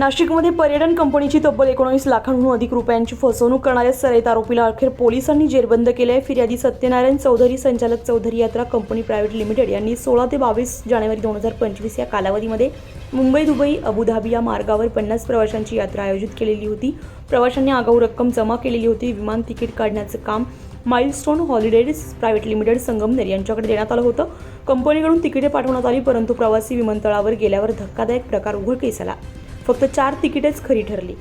नाशिकमध्ये पर्यटन कंपनीची तब्बल एकोणीस लाखांहून अधिक रुपयांची फसवणूक करणाऱ्या सराईत आरोपीला अखेर पोलिसांनी जेरबंद केले आहे फिर्यादी सत्यनारायण चौधरी संचालक Chaudhari Yatra company private limited यांनी सोळा ते बावीस जानेवारी दोन हजार पंचवीस या कालावधीमध्ये मुंबई दुबई अबुधाबी या मार्गावर पन्नास प्रवाशांची यात्रा आयोजित केलेली होती. प्रवाशांनी आगाऊ रक्कम जमा केलेली होती. विमान तिकीट काढण्याचं काम Milestone Holidays Private Limited Sangamner यांच्याकडे देण्यात आलं होतं. कंपनीकडून तिकिटे पाठवण्यात आली परंतु प्रवासी विमानतळावर गेल्यावर धक्कादायक प्रकार उघडकीस आला. फक्त चार तिकिटेच खरी ठरली.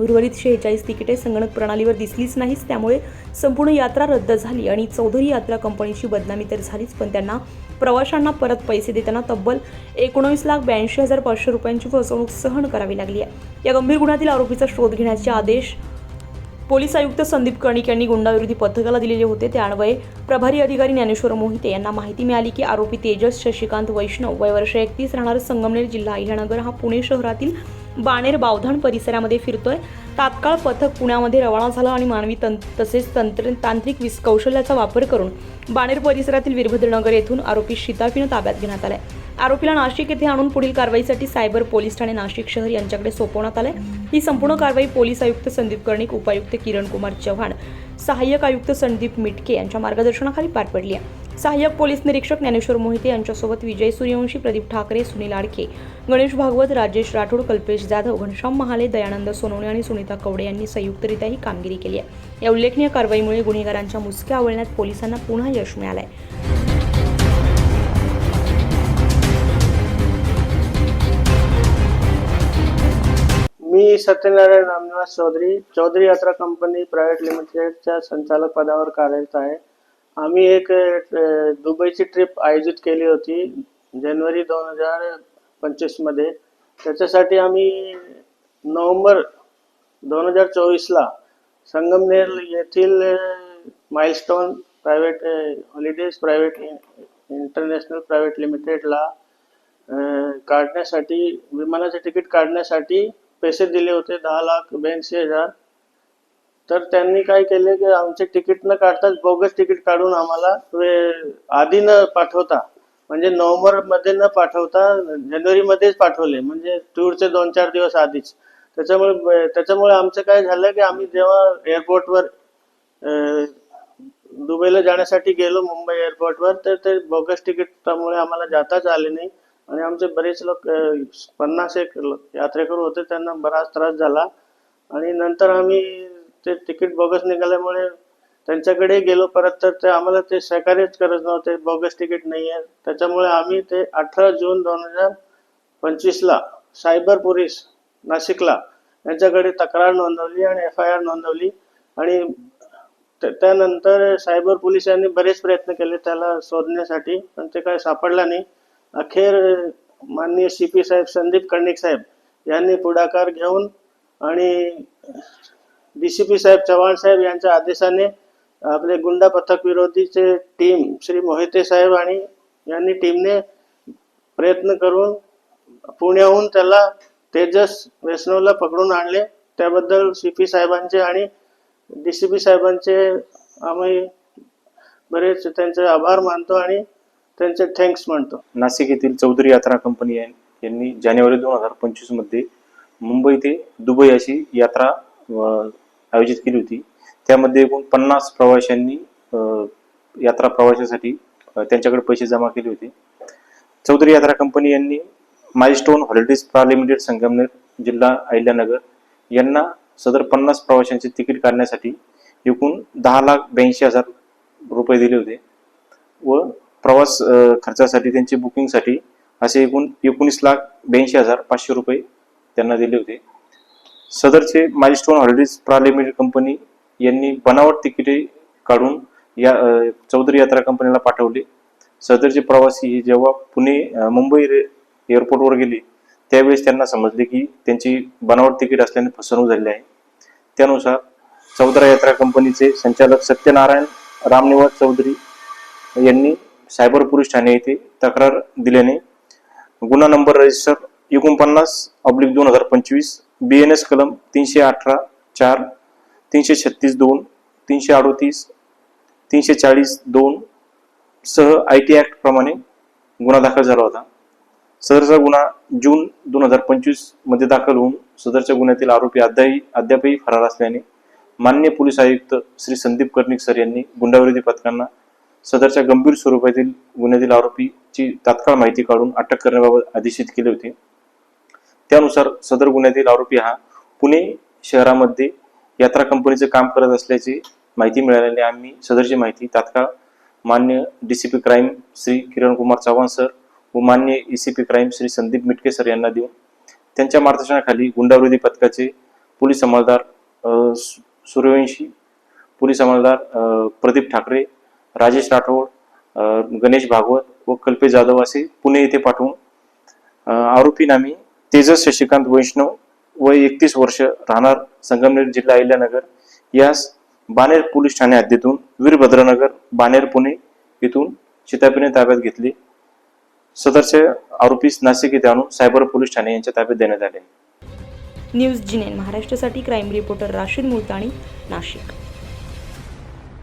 उर्वरित शेहेचाळीस तिकिटे संगणक प्रणालीवर दिसलीच नाहीच त्यामुळे संपूर्ण यात्रा रद्द झाली आणि चौधरी यात्रा कंपनीची बदनामी तर झालीच पण त्यांना प्रवाशांना परत पैसे देताना तब्बल एकोणावीस लाख ब्याऐंशी हजार पाचशे रुपयांची फसवणूक सहन करावी लागली आहे. या गंभीर गुन्ह्यातील आरोपीचा शोध घेण्याचे आदेश पोलीस आयुक्त संदीप कर्णिक यांनी गुंडाविरोधी पथकाला दिलेले होते. त्यान्वये प्रभारी अधिकारी ज्ञानेश्वर मोहिते यांना माहिती मिळाली की आरोपी तेजस शशिकांत वैष्णव वय वर्ष एकतीस राहणार संगमनेर जिल्हा अहिल्यानगर हा पुणे शहरातील बाणेर बावधण परिसरामध्ये फिरतोय. तात्काळ पथक पुण्यामध्ये रवाना झालं आणि मानवी तं तसेच तंत्र तांत्रिक विस कौशल्याचा वापर करून बाणेर परिसरातील वीरभद्रनगर येथून आरोपी शिताफीनं ताब्यात घेण्यात आलाय. आरोपीला नाशिक येथे आणून पुढील कारवाईसाठी सायबर पोलीस ठाणे नाशिक शहर यांच्याकडे सोपवण्यात आलंय. ही संपूर्ण कारवाई पोलीस आयुक्त संदीप कर्णिक उपायुक्त किरण कुमार चव्हाण सहाय्यक आयुक्त संदीप मिटके यांच्या मार्गदर्शनाखाली पार पडली आहे. सहाय्यक पोलीस निरीक्षक ज्ञानेश्वर मोहिते यांच्यासोबत विजय सूर्यवंशी प्रदीप ठाकरे सुनील आडखे गणेश भागवत राजेश राठोड कल्पेश जाधव घनश्याम महाले दयानंद सोनवणे आणि सुनीता कवडे यांनी संयुक्तरित्या ही कामगिरी केली आहे. या उल्लेखनीय कारवाईमुळे गुन्हेगारांच्या मुसक्या आवळण्यात पोलिसांना पुन्हा यश मिळालंय. मी सत्यनारायण रामनिवास चौधरी चौधरी यात्रा कंपनी प्रायव्हेट लिमिटेडच्या संचालक पदावर कार्यरत आहे. आम्ही एक दुबईची ट्रिप आयोजित केली होती जानेवारी दोन हजार पंचवीसमध्ये त्याच्यासाठी आम्ही नोव्हेंबर दोन हजार चोवीसला संगमनेर येथील Milestone Private Holidays Private International Private लिमिटेडला काढण्यासाठी विमानाचे तिकीट काढण्यासाठी पैसे दिले होते दहा लाख ब्याऐंशी हजार. तर त्यांनी काय केले की आमचे तिकीट न काढताच बोगस तिकीट काढून आम्हाला आधी न पाठवता म्हणजे नोव्हेंबरमध्ये न पाठवता जानेवारी मध्येच पाठवले म्हणजे टूरचे दोन चार दिवस आधीच. त्याच्यामुळे त्याच्यामुळे आमचं काय झालं की आम्ही जेव्हा एअरपोर्टवर दुबईला जाण्यासाठी गेलो मुंबई एअरपोर्टवर तर ते बोगस तिकीटामुळे आम्हाला जाताच आले नाही. आणि आमचे बरेच लोक पन्नास एक यात्रेकरू होते त्यांना बराच त्रास झाला. आणि नंतर आम्ही ते तिकीट बोगस निघाल्यामुळे त्यांच्याकडे गेलो परत तर ते आम्हाला ते सहकार्यच करत नव्हते बोगस तिकीट नाही आहे त्याच्यामुळे आम्ही ते अठरा जून दोन हजार पंचवीसला सायबर पोलीस नाशिकला यांच्याकडे तक्रार नोंदवली आणि एफ आय आर नोंदवली आणि त्यानंतर सायबर पोलिसांनी बरेच प्रयत्न केले त्याला शोधण्यासाठी पण ते काय सापडला नाही. अखेर माननीय सी पी साहेब संदीप कर्णिक साहेब यांनी पुढाकार घेऊन आणि डी सी पी साहेब चव्हाण साहेब यांच्या आदेशाने आपले गुंडा पथक विरोधीचे टीम श्री मोहिते साहेब आणि यांनी टीमने प्रयत्न करून पुण्याहून त्याला तेजस वैष्णवला पकडून आणले. त्याबद्दल सी पी साहेबांचे आणि डी सी पी साहेबांचे आम्ही बरेच त्यांचे आभार मानतो आणि त्यांचे थँक्स म्हणतो. नाशिक येथील चौधरी यात्रा कंपनी यांनी जानेवारी दोन हजार पंचवीसमध्ये मुंबई ते दुबई अशी यात्रा आयोजित केली होती. त्यामध्ये एकूण पन्नास प्रवाशांनी यात्रा प्रवाशासाठी त्यांच्याकडे पैसे जमा केले होते. चौधरी यात्रा कंपनी यांनी माइलस्टोन हॉलिडेज प्रा लिमिटेड संगमनेर जिल्हा अहिल्यानगर यांना सदर पन्नास प्रवाशांचे तिकीट काढण्यासाठी एकूण दहा लाख ब्याऐंशी हजार रुपये दिले होते व प्रवास खर्चासाठी त्यांचे बुकिंगसाठी असे एकूण एकोणीस लाख ब्याऐंशी हजार पाचशे रुपये त्यांना दिले होते. सदरचे माइलस्टोन हॉलिडेज प्रा लिमिटेड कंपनी यांनी बनावट तिकिटे काढून या चौधरी यात्रा कंपनीला पाठवले. सदरचे प्रवासी हे जेव्हा पुणे मुंबई रे- एअरपोर्टवर गेले त्यावेळेस त्यांना समजले की त्यांची बनावट तिकीट असल्याने फसवणूक झाली आहे. त्यानुसार चौधरा यात्रा कंपनीचे संचालक सत्यनारायण रामनिवास चौधरी यांनी सायबर पोलीस ठाणे येथे तक्रार दिल्याने गुन्हा नंबर रजिस्टर एकोणपन्नास ऑब्लिक दोन हजार पंचवीस बी एन एस कलम तीनशे अठरा चार तीनशे छत्तीस दोन तीनशे अडोतीस तीनशे चाळीस दोन सह आय टी ॲक्ट प्रमाणे गुन्हा दाखल झाला होता. सदरचा गुन्हा जून दोन हजार पंचवीसमध्ये दाखल होऊन सदरच्या गुन्ह्यातील आरोपी अद्यापही अद्यापही फरार असल्याने मान्य पोलीस आयुक्त श्री संदीप कर्णिक सर यांनी गुंडाविरोधी पथकांना सदरच्या गंभीर स्वरूपातील गुन्ह्यातील आरोपीची तात्काळ माहिती काढून अटक करण्याबाबत आदेशित केले होते. त्यानुसार सदर गुन्ह्यातील आरोपी हा पुणे शहरामध्ये यात्रा कंपनीचं काम करत असल्याची माहिती मिळाल्याने आम्ही सदरची माहिती तात्काळ मान्य DCP crime Shri Kiran Kumar Chavan sir व मान्य ACP crime Shri Sandeep Mitke sir यांना देऊन त्यांच्या मार्गदर्शनाखाली गुंडाविरोधी पथकाचे पोलीस अंमलदार सु- सूर्यवंशी पोलीस अंमलदार प्रदीप ठाकरे राजेश राठोड गणेश भागवत व कल्पेश जाधव असे पुणे येथे पाठवून अ, आरोपी नामी तेजस शशिकांत वैष्णव वय एकतीस वर्ष राहणार संगमनेर जिल्हा अहिल्यानगर. यास बानेर पोलीस ठाणे हद्दीतून वीरभद्रनगर बानेर पुणे येथून चितापीने ताब्यात घेतली. सदरचे आरोपीस नाशिक येथे आणून सायबर पोलीस ठाणे यांच्या ताब्यात देण्यात आले. न्यूज जिनेन महाराष्ट्रासाठी क्राईम रिपोर्टर राशीद मुलताणी नाशिक.